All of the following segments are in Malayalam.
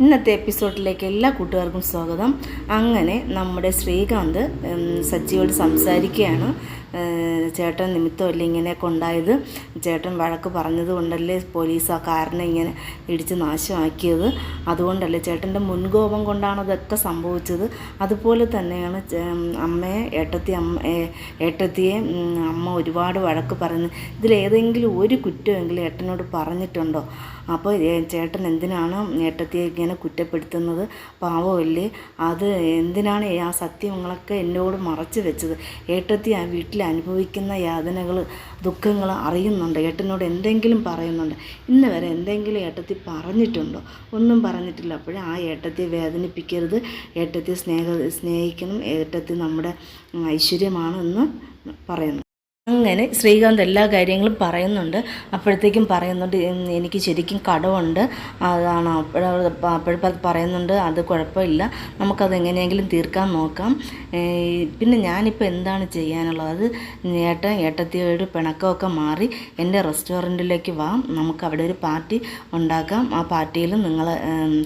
ഇന്നത്തെ എപ്പിസോഡിലേക്ക് എല്ലാ കൂട്ടുകാർക്കും സ്വാഗതം. അങ്ങനെ നമ്മുടെ ശ്രീകാന്ത് സച്ചിയോട് സംസാരിക്കുകയാണ്. ചേട്ടൻ നിമിത്തമല്ലേ ഇങ്ങനെയൊക്കെ ഉണ്ടായത്? ചേട്ടൻ വഴക്ക് പറഞ്ഞത് കൊണ്ടല്ലേ പോലീസ് ആ കാറിനെ ഇങ്ങനെ ഇടിച്ച് നാശമാക്കിയത്? അതുകൊണ്ടല്ലേ ചേട്ടന്റെ മുൻകോപം കൊണ്ടാണ് അതൊക്കെ സംഭവിച്ചത്? അതുപോലെ തന്നെയാണ് അമ്മയെ ഏട്ടത്തി അമ്മ ഏട്ടത്തിയെ അമ്മ ഒരുപാട് വഴക്ക് പറഞ്ഞു ഇതിലേതെങ്കിലും ഒരു കുറ്റമെങ്കിലും ഏട്ടനോട് പറഞ്ഞിട്ടുണ്ടോ? അപ്പോൾ ചേട്ടൻ എന്തിനാണ് ഏട്ടത്തിയെ ഇങ്ങനെ കുറ്റപ്പെടുത്തുന്നത്? പാവമല്ലേ? അത് എന്തിനാണ് ആ സത്യങ്ങളൊക്കെ എന്നോട് മറച്ചു വെച്ചത്? ഏട്ടത്തി ആ വീട്ടിൽ അനുഭവിക്കുന്ന യാതനകൾ ദുഃഖങ്ങൾ അറിയുന്നുണ്ട്. ഏട്ടനോട് എന്തെങ്കിലും പറയുന്നുണ്ട്. ഇന്ന് വരെ എന്തെങ്കിലും ഏട്ടത്തി പറഞ്ഞിട്ടുണ്ടോ? ഒന്നും പറഞ്ഞിട്ടില്ല. അപ്പോൾ ആ ഏട്ടത്തെ വേദനിപ്പിക്കരുത്. ഏട്ടത്തെ സ്നേഹ സ്നേഹിക്കണം. ഏട്ടത്തി നമ്മുടെ ഐശ്വര്യമാണെന്ന് പറയുന്നു. അങ്ങനെ ശ്രീകാന്ത് എല്ലാ കാര്യങ്ങളും പറയുന്നുണ്ട്. അപ്പോഴത്തേക്കും പറയുന്നുണ്ട് എനിക്ക് ശരിക്കും കടമുണ്ട്. അതാണ് അപ്പോഴത്തെ പറയുന്നുണ്ട് അത് കുഴപ്പമില്ല. നമുക്കത് എങ്ങനെയെങ്കിലും തീർക്കാൻ നോക്കാം. പിന്നെ ഞാനിപ്പോൾ എന്താണ് ചെയ്യാനുള്ളത്? അത് ഏട്ടൻ ഏട്ടത്തിയോട് പിണക്കമൊക്കെ മാറി എന്റെ റെസ്റ്റോറന്റിലേക്ക് വാ. നമുക്ക് അവിടെ ഒരു പാർട്ടി ഉണ്ടാക്കാം. ആ പാർട്ടിയിൽ നിങ്ങൾ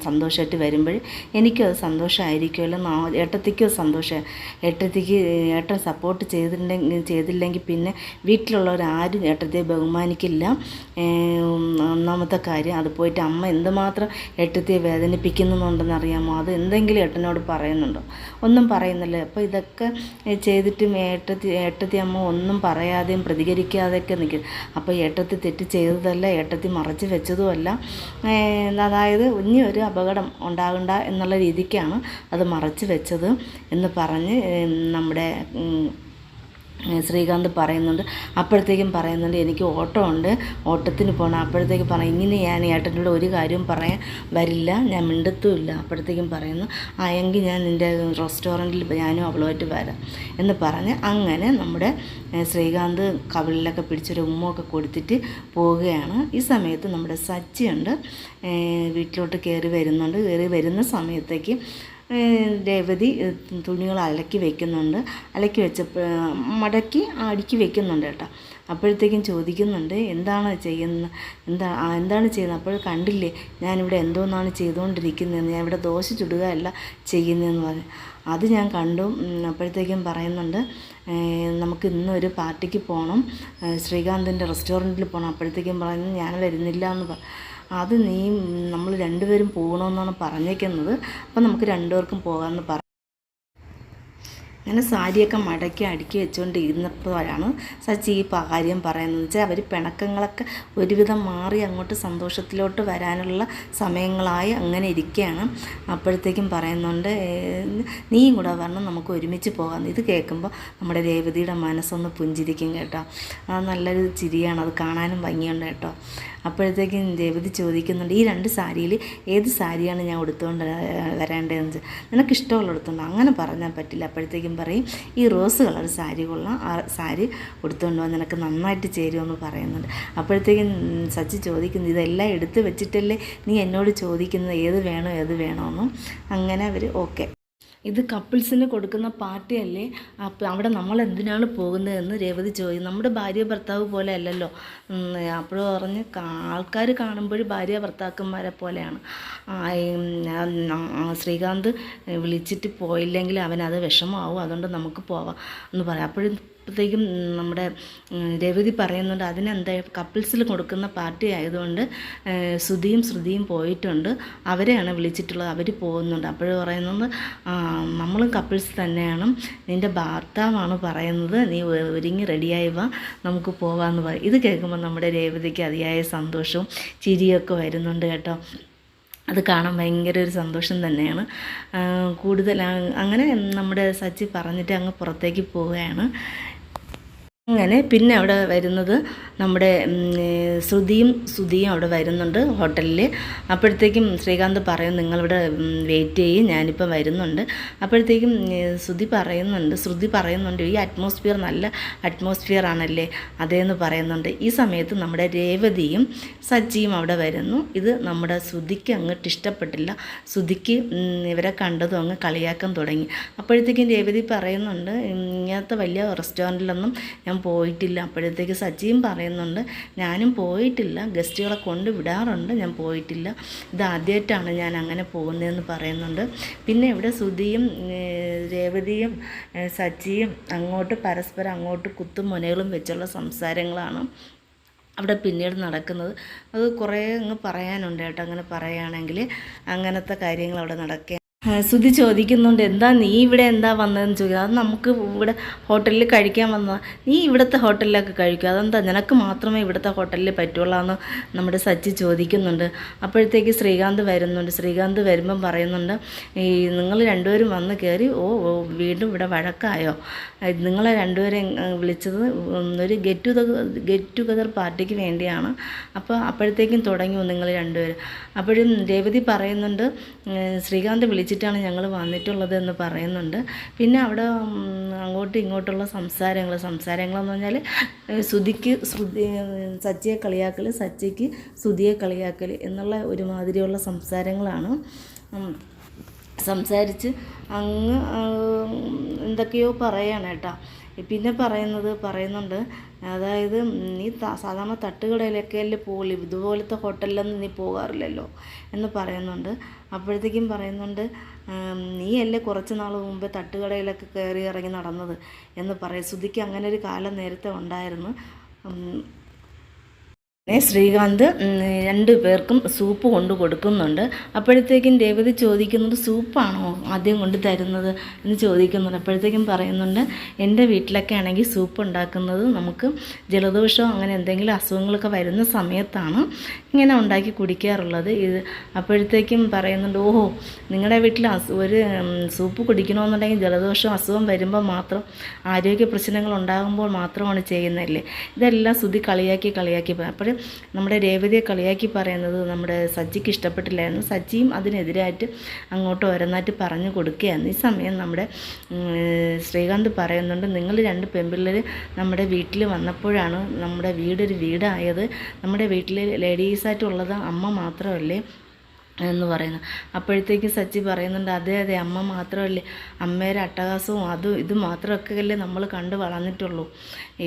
സന്തോഷമായിട്ട് വരുമ്പോൾ എനിക്കും അത് സന്തോഷമായിരിക്കുമല്ലോ ഏട്ടത്തിക്കും സന്തോഷം ഏട്ടത്തിക്ക് ഏട്ടൻ സപ്പോർട്ട് ചെയ്തിട്ടുണ്ടെങ്കിൽ ചെയ്തില്ലെങ്കിൽ പിന്നെ വീട്ടിലുള്ളവരാരും ഏട്ടത്തെ ബഹുമാനിക്കില്ല. ഒന്നാമത്തെ കാര്യം അത് പോയിട്ട് അമ്മ എന്തുമാത്രം ഏട്ടത്തെ വേദനിപ്പിക്കുന്നുണ്ടെന്ന് അറിയാമോ അത് എന്തെങ്കിലും ഏട്ടനോട് പറയുന്നുണ്ടോ? ഒന്നും പറയുന്നില്ല. അപ്പോൾ ഇതൊക്കെ ചെയ്തിട്ടും ഏട്ടത്തി ഏട്ടത്തി അമ്മ ഒന്നും പറയാതെയും പ്രതികരിക്കാതെയൊക്കെ നിൽക്കും. അപ്പോൾ ഏട്ടത്തി തെറ്റ് ചെയ്തതല്ല ഏട്ടത്തി മറച്ച് വെച്ചതുമല്ല. അതായത് ഇനി ഒരു അപകടം ഉണ്ടാകണ്ട എന്നുള്ള രീതിക്കാണ് അത് മറച്ച് വെച്ചത് എന്ന് പറഞ്ഞ് നമ്മുടെ ശ്രീകാന്ത് പറയുന്നുണ്ട്. അപ്പോഴത്തേക്കും പറയുന്നുണ്ട് എനിക്ക് ഓട്ടോ ഉണ്ട് ഓട്ടത്തിന് പോകണം അപ്പോഴത്തേക്ക് പറയും ഇങ്ങനെ ഞാൻ ഏട്ടനോട് ഒരു കാര്യവും പറയാൻ വരില്ല. ഞാൻ മിണ്ടത്തുമില്ല. അപ്പോഴത്തേക്കും പറയുന്നു ആ എങ്കിൽ ഞാൻ നിന്റെ റെസ്റ്റോറന്റിൽ ഞാനും അവളുമായിട്ട് വരാം. എന്ന് പറഞ്ഞ് അങ്ങനെ നമ്മുടെ ശ്രീകാന്ത് കവിളിലൊക്കെ പിടിച്ചൊരു ഉമ്മൊക്കെ കൊടുത്തിട്ട് പോവുകയാണ്. ഈ സമയത്ത് നമ്മുടെ സച്ചിയുണ്ട്. വീട്ടിലോട്ട് കയറി വരുന്നുണ്ട്. കയറി വരുന്ന സമയത്തേക്ക് രേവതി തുണികൾ അലക്കി വെക്കുന്നുണ്ട്. അലക്കി വെച്ചപ്പോൾ മടക്കി അടുക്കി വെക്കുന്നുണ്ട് കേട്ടോ. അപ്പോഴത്തേക്കും ചോദിക്കുന്നുണ്ട് എന്താണ് ചെയ്യുന്നത് എന്താ എന്താണ് ചെയ്യുന്നത്? അപ്പോൾ കണ്ടില്ലേ ഞാനിവിടെ എന്തോന്നാണ് ചെയ്തുകൊണ്ടിരിക്കുന്നതെന്ന് ഞാൻ ഇവിടെ ദോശ ചുടുക അല്ല ചെയ്യുന്നതെന്ന് പറഞ്ഞു. അത് ഞാൻ കണ്ടു. അപ്പോഴത്തേക്കും പറയുന്നുണ്ട് നമുക്ക് ഇന്നൊരു പാർട്ടിക്ക് പോകണം ശ്രീകാന്തിന്റെ റെസ്റ്റോറന്റിൽ പോകണം അപ്പോഴത്തേക്കും പറയുന്നു ഞാൻ വരുന്നില്ല എന്ന് പറ അത് നീ നമ്മൾ രണ്ടുപേരും പോകണമെന്നാണ് പറഞ്ഞേക്കുന്നത്. അപ്പം നമുക്ക് രണ്ടുപേർക്കും പോകാമെന്ന് പറ അങ്ങനെ സാരിയൊക്കെ മടക്കി അടുക്കി വെച്ചുകൊണ്ട് ഇരുന്നപ്പോഴാണ് സച്ചി ഈ കാര്യം പറയുന്നത്. വെച്ചാൽ അവർ പിണക്കങ്ങളൊക്കെ ഒരുവിധം മാറി അങ്ങോട്ട് സന്തോഷത്തിലോട്ട് വരാനുള്ള സമയങ്ങളായി അങ്ങനെ ഇരിക്കുകയാണ്. അപ്പോഴത്തേക്കും പറയുന്നുണ്ട് നീയും കൂടെ വരണം നമുക്ക് ഒരുമിച്ച് പോകാം. ഇത് കേൾക്കുമ്പോൾ നമ്മുടെ രേവതിയുടെ മനസ്സൊന്ന് പുഞ്ചിരിക്കും കേട്ടോ. അത് നല്ലൊരു ചിരിയാണ് അത് കാണാനും ഭംഗിയുണ്ട് കേട്ടോ. അപ്പോഴത്തേക്കും രേവതി ചോദിക്കുന്നുണ്ട് ഈ രണ്ട് സാരിയിൽ ഏത് സാരിയാണ് ഞാൻ ഉടുത്തുകൊണ്ട് വരേണ്ടതെന്ന് നിനക്ക് ഇഷ്ടമുള്ള ഉടുത്തുകൊണ്ട് അങ്ങനെ പറഞ്ഞാൽ പറ്റില്ല. അപ്പോഴത്തേക്കും പറയും ഈ റോസ് കളർ സാരി കൊള്ളാം ആ സാരി കൊടുത്തുകൊണ്ട് വന്ന് നിനക്ക് നന്നായിട്ട് ചേരുമെന്ന് പറയുന്നുണ്ട്. അപ്പോഴത്തേക്കും സച്ചി ചോദിക്കുന്നു ഇതെല്ലാം എടുത്ത് വെച്ചിട്ടല്ലേ നീ എന്നോട് ചോദിക്കുന്നത് ഏത് വേണോ ഏത് വേണമെന്നും അങ്ങനെ അവർ ഓക്കെ. ഇത് കപ്പിൾസിന് കൊടുക്കുന്ന പാർട്ടിയല്ലേ? അപ്പം അവിടെ നമ്മൾ എന്തിനാണ് പോകുന്നതെന്ന് രേവതി ചോദിക്കും നമ്മുടെ ഭാര്യ ഭർത്താവ് പോലെ അല്ലല്ലോ. അപ്പോൾ പറഞ്ഞ് ആൾക്കാർ കാണുമ്പോൾ ഭാര്യ ഭർത്താക്കന്മാരെ പോലെയാണ്. ശ്രീകാന്ത് വിളിച്ചിട്ട് പോയില്ലെങ്കിൽ അവനത് വിഷമമാവും അതുകൊണ്ട് നമുക്ക് പോവാം എന്ന് പറയാം. അപ്പോഴും അപ്പോഴത്തേക്കും നമ്മുടെ രവതി പറയുന്നുണ്ട് അതിനെന്താ കപ്പിൾസിൽ കൊടുക്കുന്ന പാർട്ടി ആയതുകൊണ്ട് ശ്രുതിയും ശ്രുതിയും പോയിട്ടുണ്ട്. അവരെയാണ് വിളിച്ചിട്ടുള്ളത്. അവർ പോകുന്നുണ്ട്. അപ്പോഴും പറയുന്നത് "ആ, നമ്മളും കപ്പിൾസ് തന്നെയാണ്. നിന്റെ ഭർത്താവാണ് പറയുന്നത്. നീ ഒരുങ്ങി റെഡിയായി വാ. നമുക്ക് പോവാമെന്ന് പറയും ഇത് കേൾക്കുമ്പോൾ നമ്മുടെ രേവതിക്ക് അതിയായ സന്തോഷവും ചിരിയൊക്കെ വരുന്നുണ്ട് കേട്ടോ. അത് കാണാൻ ഭയങ്കര ഒരു സന്തോഷം തന്നെയാണ്. കൂടുതൽ അങ്ങനെ നമ്മുടെ സച്ചി പറഞ്ഞിട്ട് അങ്ങ് പുറത്തേക്ക് പോവുകയാണ്. അങ്ങനെ പിന്നെ അവിടെ വരുന്നത് നമ്മുടെ ശ്രുതിയും ശ്രുതിയും അവിടെ വരുന്നുണ്ട് ഹോട്ടലിൽ അപ്പോഴത്തേക്കും ശ്രീകാന്ത് പറയും നിങ്ങളിവിടെ വെയിറ്റ് ചെയ്യും ഞാനിപ്പോൾ വരുന്നുണ്ട്. അപ്പോഴത്തേക്കും ശ്രുതി പറയുന്നുണ്ട് ശ്രുതി പറയുന്നുണ്ട് ഈ അറ്റ്മോസ്ഫിയർ നല്ല അറ്റ്മോസ്ഫിയർ ആണല്ലേ? അതേന്ന് പറയുന്നുണ്ട്. ഈ സമയത്ത് നമ്മുടെ രേവതിയും സച്ചിയും അവിടെ വരുന്നു. ഇത് നമ്മുടെ ശ്രുതിക്ക് അങ്ങോട്ട് ഇഷ്ടപ്പെട്ടില്ല. ശ്രുതിക്ക് ഇവരെ കണ്ടതും അങ്ങ് കളിയാക്കാൻ തുടങ്ങി. അപ്പോഴത്തേക്കും രേവതി പറയുന്നുണ്ട് ഇങ്ങനത്തെ വലിയ റെസ്റ്റോറന്റിലൊന്നും ഞാൻ പോയിട്ടില്ല. അപ്പോഴത്തേക്ക് സജിയും പറയുന്നുണ്ട് ഞാനും പോയിട്ടില്ല. ഗസ്റ്റുകളെ കൊണ്ട് വിടാറുണ്ട്. ഞാൻ പോയിട്ടില്ല. ഇതാദ്യമായിട്ടാണ് ഞാൻ അങ്ങനെ പോകുന്നതെന്ന് പറയുന്നുണ്ട്. പിന്നെ ഇവിടെ സുധിയും രേവതിയും സജിയും അങ്ങോട്ട് പരസ്പരം അങ്ങോട്ട് കുത്തും മുനകളും വെച്ചുള്ള സംസാരങ്ങളാണ് അവിടെ പിന്നീട് നടക്കുന്നത്. അത് കുറേ അങ്ങ് പറയാനുണ്ട് കേട്ടോ. അങ്ങനെ പറയുകയാണെങ്കിൽ അങ്ങനത്തെ കാര്യങ്ങൾ അവിടെ നടക്കുക സുധി ചോദിക്കുന്നുണ്ട് എന്താ നീ ഇവിടെ എന്താ വന്നതെന്ന് ചോദിക്കുക അത് നമുക്ക് ഇവിടെ ഹോട്ടലിൽ കഴിക്കാൻ വന്ന നീ ഇവിടുത്തെ ഹോട്ടലിലൊക്കെ കഴിക്കുക അതെന്താ? നിനക്ക് മാത്രമേ ഇവിടുത്തെ ഹോട്ടലിൽ പറ്റുള്ളൂ എന്ന് നമ്മുടെ സച്ചി ചോദിക്കുന്നുണ്ട്. അപ്പോഴത്തേക്ക് ശ്രീകാന്ത് വരുന്നുണ്ട്. ശ്രീകാന്ത് വരുമ്പം പറയുന്നുണ്ട് ഈ നിങ്ങൾ രണ്ടുപേരും വന്ന് കയറി ഓ ഓ വീണ്ടും ഇവിടെ വഴക്കായോ? നിങ്ങളെ രണ്ടുപേരെ വിളിച്ചത് ഒരു ഗെറ്റ് ടുഗദർ ഗെറ്റ് ടുഗദർ പാർട്ടിക്ക് വേണ്ടിയാണ്. അപ്പോൾ അപ്പോഴത്തേക്കും തുടങ്ങി നിങ്ങൾ രണ്ടുപേരും. അപ്പോഴും രേവതി പറയുന്നുണ്ട് ശ്രീകാന്ത് ശ്രീകാന്ത് വിളിച്ചിട്ടാണ് ഞങ്ങൾ വന്നിട്ടുള്ളത് എന്ന് പറയുന്നുണ്ട്. പിന്നെ അവിടെ അങ്ങോട്ടും ഇങ്ങോട്ടുള്ള സംസാരങ്ങൾ സംസാരങ്ങളെന്ന് പറഞ്ഞാൽ ശ്രുതിക്ക് ശ്രുതി സച്ചിയെ കളിയാക്കൽ സച്ചിക്ക് ശ്രുതിയെ കളിയാക്കൽ എന്നുള്ള ഒരുമാതിരിയുള്ള സംസാരങ്ങളാണ്. സംസാരിച്ച് അങ്ങ് എന്തൊക്കെയോ പറയാണ് കേട്ടോ. പിന്നെ പറയുന്നത് പറയുന്നുണ്ട് അതായത് നീ സാധാരണ തട്ടുകടയിലൊക്കെ അല്ലേ പോകില്ല ഇതുപോലത്തെ ഹോട്ടലിലൊന്നും നീ പോകാറില്ലല്ലോ എന്ന് പറയുന്നുണ്ട്. അപ്പോഴത്തേക്കും പറയുന്നുണ്ട് നീ നീയല്ലേ കുറച്ച് നാൾ മുമ്പ് തട്ടുകടയിലൊക്കെ കയറി ഇറങ്ങി നടന്നത്? എന്ന് പറയും. ശ്രുതിക്ക് അങ്ങനെ ഒരു കാലം നേരത്തെ ഉണ്ടായിരുന്നു. ശ്രീകാന്ത് രണ്ടു പേർക്കും സൂപ്പ് കൊണ്ട് കൊടുക്കുന്നുണ്ട്. അപ്പോഴത്തേക്കും രേവതി ചോദിക്കുന്നത് സൂപ്പാണോ ആദ്യം കൊണ്ട് തരുന്നത്? എന്ന് ചോദിക്കുന്നുണ്ട്. അപ്പോഴത്തേക്കും പറയുന്നുണ്ട് എന്റെ വീട്ടിലൊക്കെ ആണെങ്കിൽ സൂപ്പ് ഉണ്ടാക്കുന്നത് നമുക്ക് ജലദോഷം അങ്ങനെ എന്തെങ്കിലും അസുഖങ്ങളൊക്കെ വരുന്ന സമയത്താണ്. ഇങ്ങനെ ഉണ്ടാക്കി കുടിക്കാറുള്ളത്. ഇത് അപ്പോഴത്തേക്കും പറയുന്നുണ്ട് ഓഹോ നിങ്ങളുടെ വീട്ടിൽ ഒരു സൂപ്പ് കുടിക്കണമെന്നുണ്ടെങ്കിൽ ജലദോഷം അസുഖം വരുമ്പോൾ മാത്രം ആരോഗ്യ പ്രശ്നങ്ങൾ ഉണ്ടാകുമ്പോൾ മാത്രമാണ് ചെയ്യുന്നതല്ലേ? ഇതെല്ലാം ശ്രുതി കളിയാക്കി കളിയാക്കി അപ്പോഴും നമ്മുടെ രേവതിയെ കളിയാക്കി പറയുന്നത് നമ്മുടെ സജ്ജിക്ക് ഇഷ്ടപ്പെട്ടില്ലായിരുന്നു. സജ്ജിയും അതിനെതിരായിട്ട് അങ്ങോട്ട് ഓരോന്നായിട്ട് പറഞ്ഞു കൊടുക്കുകയാണ്. ഈ സമയം നമ്മുടെ ശ്രീകാന്ത് പറയുന്നുണ്ട് നിങ്ങൾ രണ്ട് പെൺപിള്ളേർ നമ്മുടെ വീട്ടിൽ വന്നപ്പോഴാണ് നമ്മുടെ വീടൊരു വീടായത്. നമ്മുടെ വീട്ടിൽ ലേഡീസായിട്ടുള്ളത് അമ്മ മാത്രമല്ലേ എന്ന് പറയുന്നു അപ്പോഴത്തേക്ക് സച്ചി പറയുന്നുണ്ട് അതെ അതെ അമ്മ മാത്രമല്ലേ. അമ്മയുടെ അട്ടഹാസവും അതും ഇത് മാത്രമൊക്കെ അല്ലേ നമ്മൾ കണ്ട് വളർന്നിട്ടുള്ളൂ.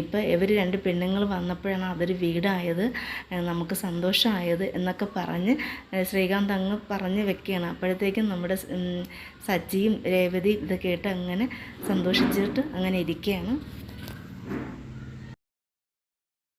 ഇപ്പം ഇവർ രണ്ട് പെണ്ണുങ്ങൾ വന്നപ്പോഴാണ് അതൊരു വീടായത് നമുക്ക് സന്തോഷമായത് എന്നൊക്കെ പറഞ്ഞ് ശ്രീകാന്ത് അങ്ങ് പറഞ്ഞ് വെക്കുകയാണ്. അപ്പോഴത്തേക്കും നമ്മുടെ സച്ചിയും രേവതിയും ഇത് കേട്ട് അങ്ങനെ സന്തോഷിച്ചിട്ട് അങ്ങനെ ഇരിക്കുകയാണ്.